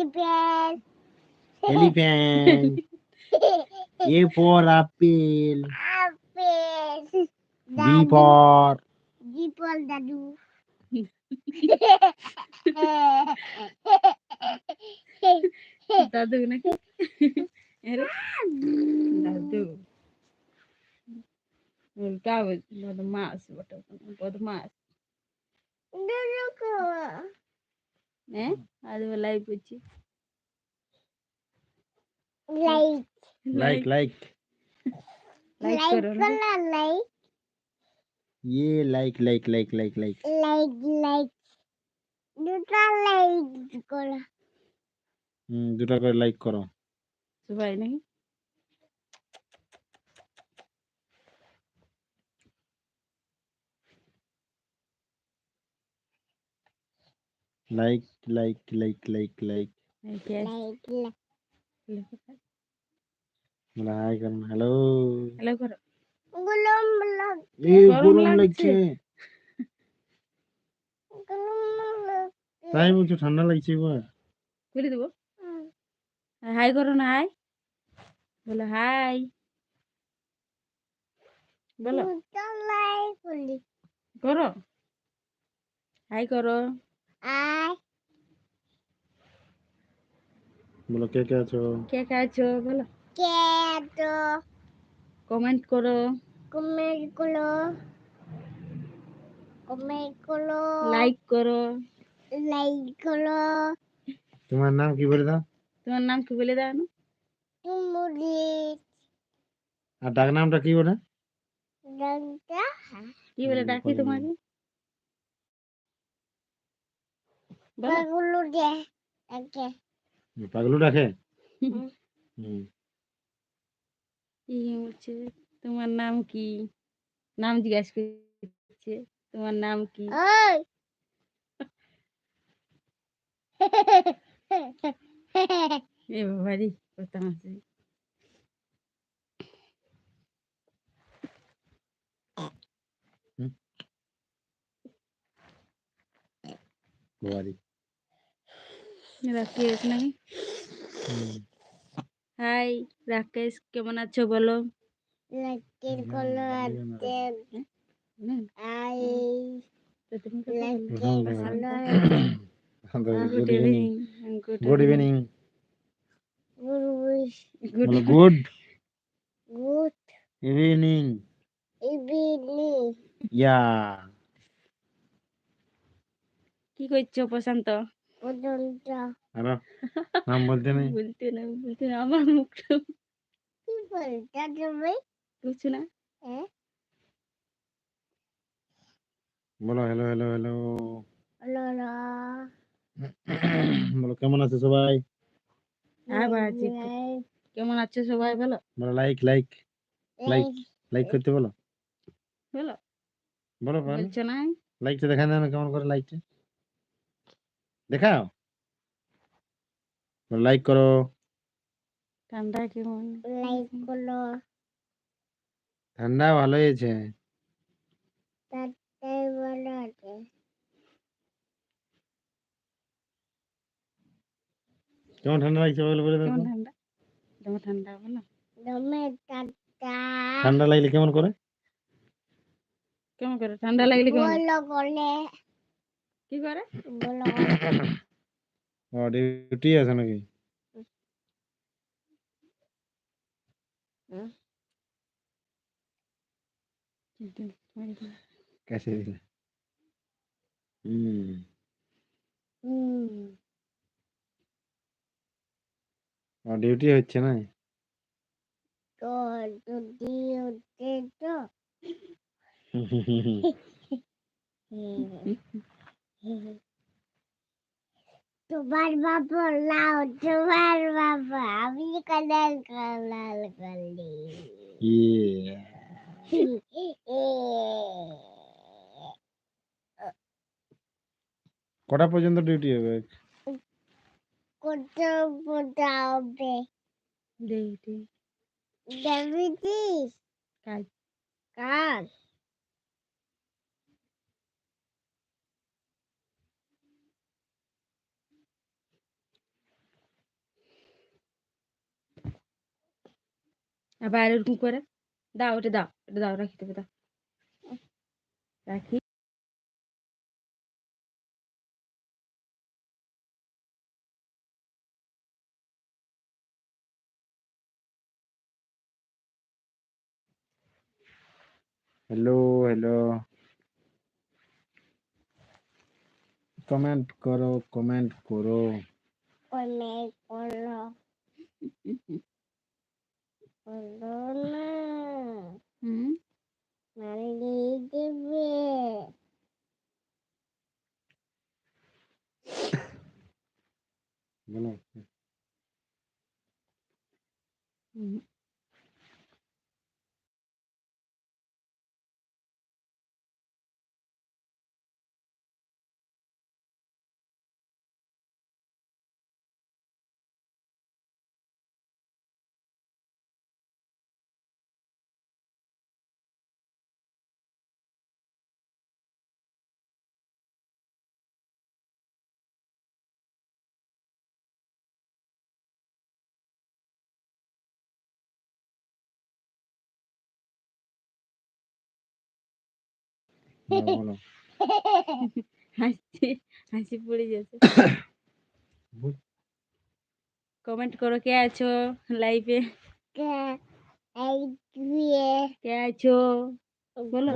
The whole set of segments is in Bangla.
Elephant. elephant. A for apple. Apple. B for D for Dadu. দাদু নাকি আরে দাদু উল্টা বদমাস বটে বদমাস Dulu হ্যাঁ আজ লাইভ করছি Like. like like. Like Like করো না color like. Yeah, like like like like like. Like like. দুটা লাইক করা হুম দুটা করে লাইক করো সবাই নাকি like like like like like like hello hello করো গুলম ব্লগ এ গরম গরম লাগছে। লাগছে গুলম ব্লগ তাই বলছো ঠান্ডা লাগছে এবার খুলে দেবো হাই করো না হাই বলো হাই বলো করো হাই করো বলো কে কে আছো? কে কে আছো? বলো। কেটো কমেন্ট করো। কমেন্ট করো। কমেন্ট করো। লাইক করো। লাইক করো। তোমার নাম কি বলে দাও? তোমার নাম কি বলে দাও? তুমি আর ডাক নামটা কি বলে? রংটা কি বলে ডাকি তোমাকে বলো পাগুলো দে ওকে পাগলু ডাকে হুম। হুম কি বলছে তোমার নাম কি নাম জিজ্ঞাসা করছে তোমার নাম কি ওই এ বাবারি কথা আছে বাড়ি রাকেশ নাকি? হাই রাকেশ কেমন আছো বলো? Good evening good evening good good good good evening evening yeah কি করছ প্রশান্ত? নাম বলতে নেই। বলতে না বলতে না আমার মুখ কি বলতে তুমি কিছু না? বলো হ্যালো হ্যালো হ্যালো। ললা বলো কেমন আছে সবাই? কেমন আছো সবাই বলো? বলো লাইক লাইক লাইক লাইক করতে বলো। বলো। বলো বলো। বলছো না? লাইকটা দেখা দেন কেমন করে লাইকটা দেখাও। লাইক করো। ঠান্ডা কেমন? লাইক করল ঠান্ডা ভালো হয়েছে। ভালো আছে। কেমন ঠান্ডা লাগছে বলে বলে দেখো। ঠান্ডা? কেমন ঠান্ডা বলো। দমে টাটা ঠান্ডা লাগলে কেমন করে? কেমন করে? ঠান্ডা লাগলে কেমন? বলো বলে। কি করে? বলো ও ডিউটি আছে নাকি? দিলে। হুম। হুম ও ডিউটি হচ্ছে না? তো যদি হচ্ছে তো। তোমার বাবা লাও তোমার বাবা আমি কালার কালার করলি। কটা পর্যন্ত ডিউটি হবে? কত বোঝাবে ডিউটি দেখেছিস কাজ কাজ আবার এরকম করে। দাও ওটা দাও ওটা দাও রাখি তবে দাও। রাখি। হ্যালো হ্যালো কমেন্ট করো কমেন্ট করো। কমেন্ট করো। করো না হুম মারিয়ে দেবে बोलो হাসি হাসি পড়ে যাচ্ছে। কমেন্ট করো কে আছো লাইফে কে আছো? বলো।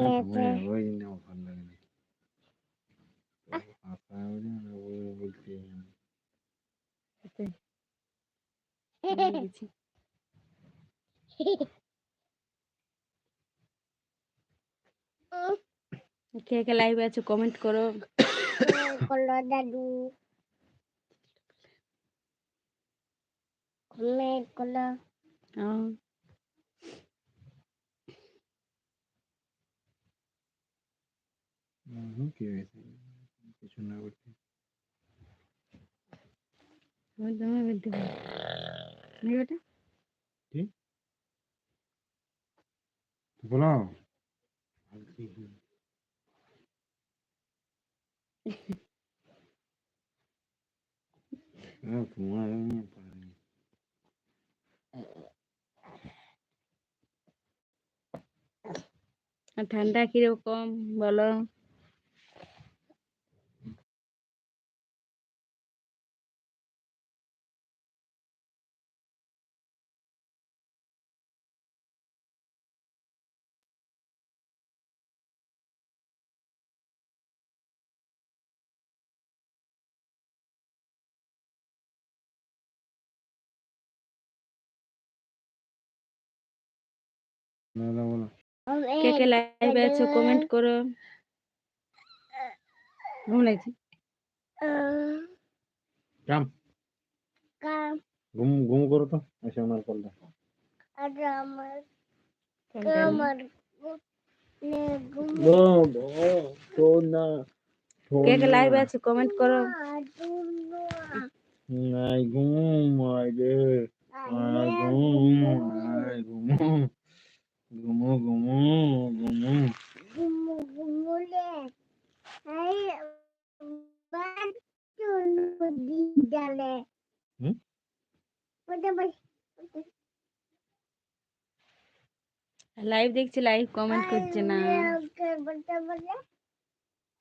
Oh. কে কে লাইভে আছো কমেন্ট করো। করো দাদু কমে করো আহ, হুম কি হয়েছে? কিছু না করতে আমি তোমায় বলতে পারি নাকি Ah, como é minha parede. ঠান্ডা কিরকম বলো কে কে লাইভে আছো কমেন্ট করো ঘুম লাগছে কাম কাম ঘুম ঘুম করো তো এসে আমার কল দাও আচ্ছা আমার আমার কে কে লাইভে আছে কমেন্ট করো নাই ঘুম আই ঘুম আই ঘুম ঘুমো ঘুমো ঘুমো গুমু গুমুলে এই বান চুনু দি ডালে হুম? ওটা বস লাইভ দেখছি লাইভ কমেন্ট করছে না লোকের বটে বটে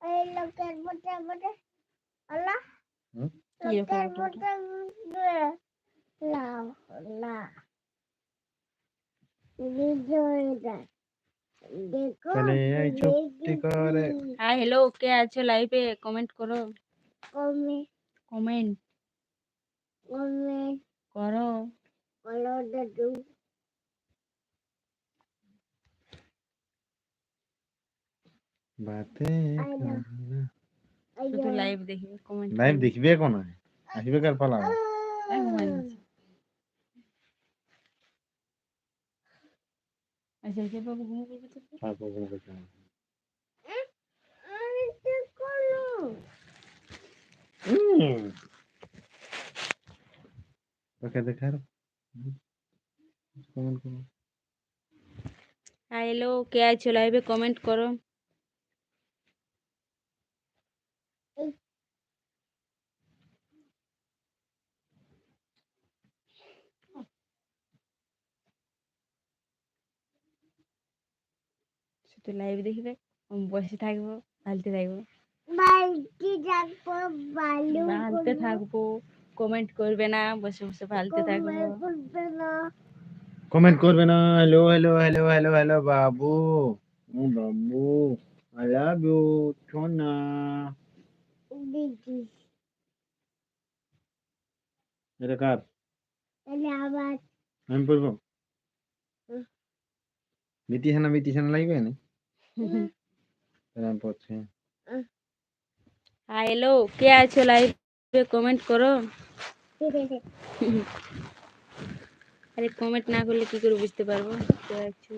এই লোকের বটে বটে আল্লাহ হুম? কি লোকের লোকের বটে বটে লাও না বিজয়টা দেখো চলে আয় চুপটি করে। হাই হ্যালো কে আছো লাইভে কমেন্ট করো কমে কমেন্ট কমে করো লাইভ দেখবে কোন আসবে কার পালা আচ্ছা আচ্ছা বাবু ঘুমো করবে তো ওকে হ্যালো কে আছো লাইভে কমেন্ট করো শুধু লাইভ দেখবে আমি বসে থাকব ভালতে থাকব বালতি রাখব বালু ভালতে থাকব কমেন্ট করবে না বসে বসে ভালতে থাকব করবে না কমেন্ট করবে না hello hello hello hello hello বাবু ও বাবু আই লাভ ইউ সোনা দিদি এটা কার তাহলে আবার আমি পড়ব হুম। বিটিশানা বিটিশানা লাগবে না আমি হাই হ্যালো কে আছো লাইভে কমেন্ট করো। আরে কমেন্ট না করলে কি করে বুঝতে পারব? কে আছো?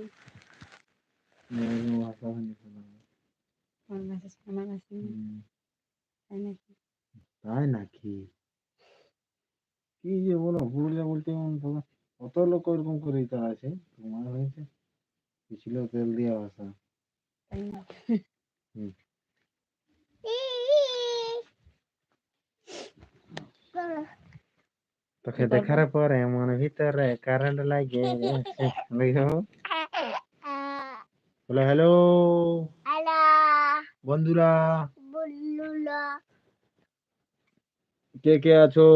তাই নাকি? কি যে বলো ভুলে বলতে কত লোক ওরকম করে আছে। তোমার হয়েছে। কি ছিল তেল দিয়া ভাষা তাই না? তোকে দেখার পরে মনে ভিতরে কারেন্ট লাগে বলো হ্যালো? হ্যালো। বন্ধুরা। কে কে আছো?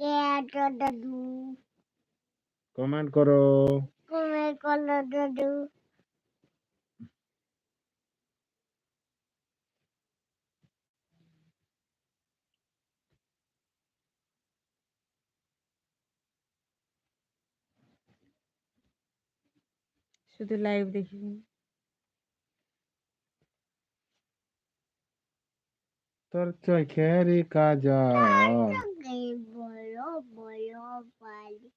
কে আছো দাদু? কমেন্ট করো। কমে কলো দাদু। শুধু লাইভ দেখি তোর চোখেরই কাজা বলো বলো বালি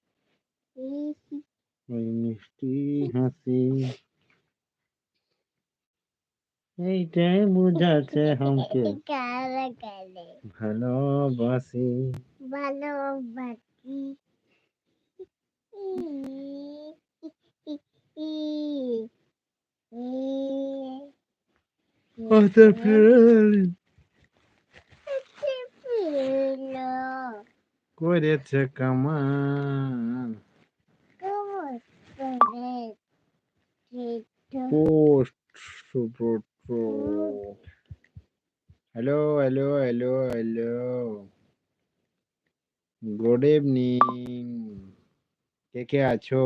ওই মিষ্টি হাসি এইটাই বুঝাচ্ছে আমাকে ভালোবাসি ভালোবাসি কত ফেল করেছে come on hello hello hello hello good evening কে কে আছো?